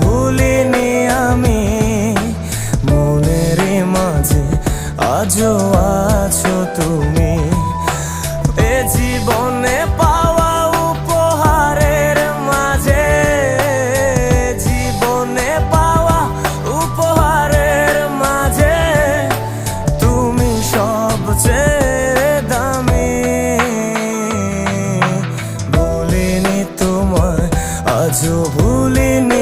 ভুলিনি আমি। মনের মাঝে আজও আছো তুমি। এ জীবনে পাওয়া উপহারের মাঝে, জীবনে পাওয়া উপহারের মাঝে, তুমি সবচেয়ে আজও ভুলিনি